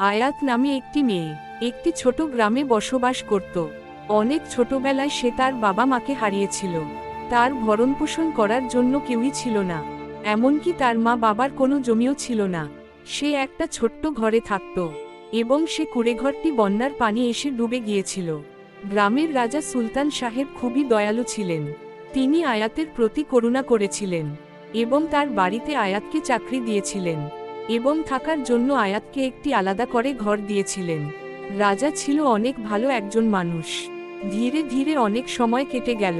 আয়াত নামে একটি মেয়ে, একটি ছোট গ্রামে বসবাস করত। অনেক ছোটবেলায় সে তার বাবা মাকে হারিয়েছিল। তার ভরণপোষণ করার জন্য কেউই ছিল না। এমনকি তার মা বাবার কোনো জমিও ছিল না। সে একটা ছোট্ট ঘরে থাকত এবং সে কুড়েঘরটি বন্যার পানি এসে ডুবে গিয়েছিল। গ্রামের রাজা সুলতান সাহেব খুবই দয়ালু ছিলেন। তিনি আয়াতের প্রতি করুণা করেছিলেন এবং তার বাড়িতে আয়াতকে চাকরি দিয়েছিলেন। এবং থাকার জন্য আয়াতকে একটি আলাদা করে ঘর দিয়েছিলেন। রাজা ছিল অনেক ভালো একজন মানুষ। ধীরে ধীরে অনেক সময় কেটে গেল।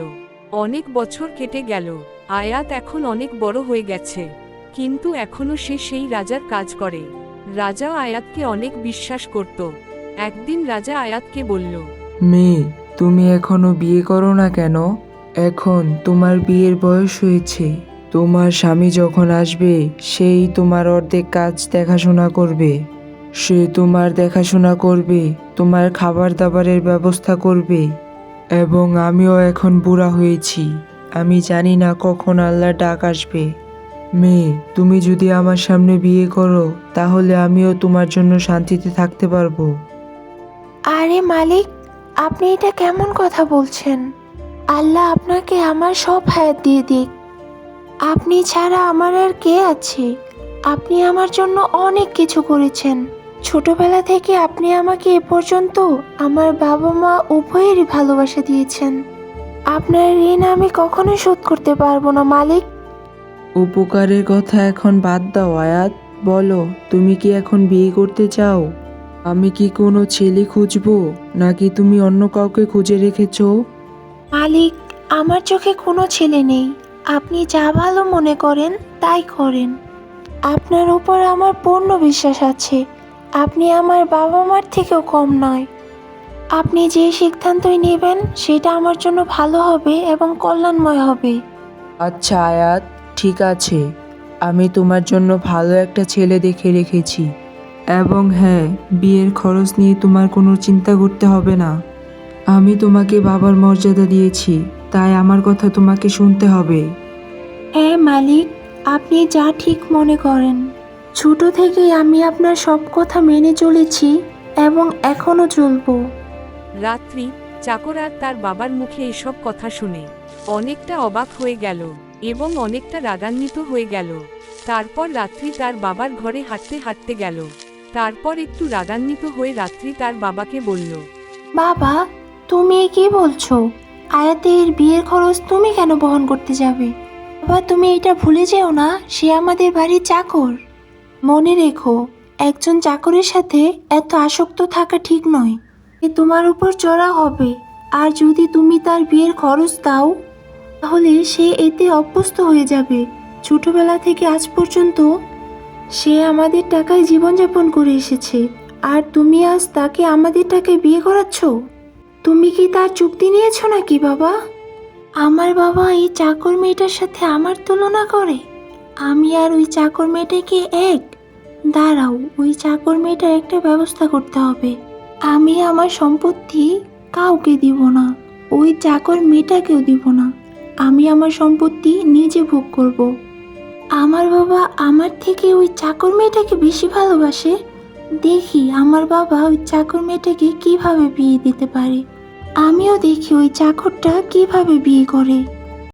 অনেক বছর কেটে গেল। আয়াত এখন অনেক বড় হয়ে গেছে। কিন্তু এখনও সে সেই রাজার কাজ করে। রাজা আয়াতকে অনেক বিশ্বাস করত। একদিন রাজা আয়াতকে বলল, মেয়ে, তুমি এখনও বিয়ে করো না কেন? এখন তোমার বিয়ের বয়স হয়েছে। তোমার স্বামী যখন আসবে, সেই তোমার অর্ধেক কাজ দেখাশোনা করবে। সে তোমার দেখাশোনা করবে, তোমার খাবার দাবারের ব্যবস্থা করবে। এবং আমিও এখন বুড়া হয়েছি। আমি জানি না কখন আল্লাহ ডাক আসবে। মেয়ে, তুমি যদি আমার সামনে বিয়ে করো, তাহলে আমিও তোমার জন্য শান্তিতে থাকতে পারব। আরে মালিক, আপনি এটা কেমন কথা বলছেন? আল্লাহ আপনাকে আমার সব হায়াত দিয়ে দিক। আপনি ছাড়া আমার আর কে আছে? আপনি আমার জন্য অনেক কিছু করেছেন। ছোটবেলা থেকে আপনি আমাকে এ পর্যন্ত আমার বাবা মা উভয়েরই ভালোবাসা দিয়েছেন। আপনার ঋণ আমি কখনোই শোধ করতে পারব না মালিক। উপকারের কথা এখন বাদ দাও আয়াত। বলো তুমি কি এখন বিয়ে করতে চাও? আমি কি কোনো ছেলে খুঁজবো নাকি তুমি অন্য কাউকে খুঁজে রেখেছো? মালিক আমার চোখে কোনো ছেলে নেই। আপনি যা ভালো মনে করেন, তাই করেন। আপনার উপর আমার পূর্ণ বিশ্বাস আছে। আপনি আমার বাবা মার থেকেও কম নয়। আপনি যে সিদ্ধান্তই নেবেন, সেটা আমার জন্য ভালো হবে এবং কল্যাণময় হবে। আচ্ছা আয়াত, ঠিক আছে। আমি তোমার জন্য ভালো একটা ছেলে দেখে রেখেছি। এবং হ্যাঁ বিয়ের খরচ নিয়ে তোমার কোনো চিন্তা করতে হবে না। আমি তোমাকে বাবার মর্যাদা দিয়েছি, তাই আমার কথা তোমাকে শুনতে হবে। হ্যাঁ মালিক আপনি যা ঠিক মনে করেন। ছোট থেকেই আমি আপনার সব কথা মেনে চলেছি এবং এখনও চলবো। রাত্রি চাকর আর তার বাবার মুখে এসব কথা শুনে অনেকটা অবাক হয়ে গেল এবং অনেকটা রাগান্বিত হয়ে গেল। তারপর রাত্রি তার বাবার ঘরে হাঁটতে হাঁটতে গেল। তারপর একটু রাগান্বিত হয়ে রাত্রি তার বাবাকে বলল বাবা তুমি কি বলছো? আয়াতের বিয়ের খরচ তুমি কেন বহন করতে যাবে? বাবা, তুমি এটা ভুলে যেও না, সে আমাদের বাড়ির চাকর। মনে রেখো, একজন চাকরের সাথে এত আসক্ত থাকা ঠিক নয়। এ তোমার উপর চড়া হবে। আর যদি তুমি তার বিয়ের খরচ দাও, তাহলে সে এতে অভ্যস্ত হয়ে যাবে। ছোটবেলা থেকে আজ পর্যন্ত সে আমাদের টাকায় জীবনযাপন করে এসেছে। আর তুমি আজ তাকে আমাদের টাকায় বিয়ে করাচ্ছ? তুমি কি তার চুক্তি নিয়েছো নাকি, বাবা? আমার বাবা এই চাকর মেয়েটার সাথে আমার তুলনা করে। আমি আর ওই চাকর মেয়েটাকে এক। দাঁড়াও, ওই চাকর মেয়েটার একটা ব্যবস্থা করতে হবে। আমি আমার সম্পত্তি কাউকে দিব না, ওই চাকর মেয়েটাকেও দিব না। আমি আমার সম্পত্তি নিজে ভোগ করব। আমার বাবা আমার থেকে ওই চাকর মেয়েটাকে বেশি ভালোবাসে? দেখি আমার বাবা ওই চাকর মেয়েটাকে কীভাবে বিয়ে দিতে পারে। আমিও দেখি ওই চাকরটা কীভাবে বিয়ে করে।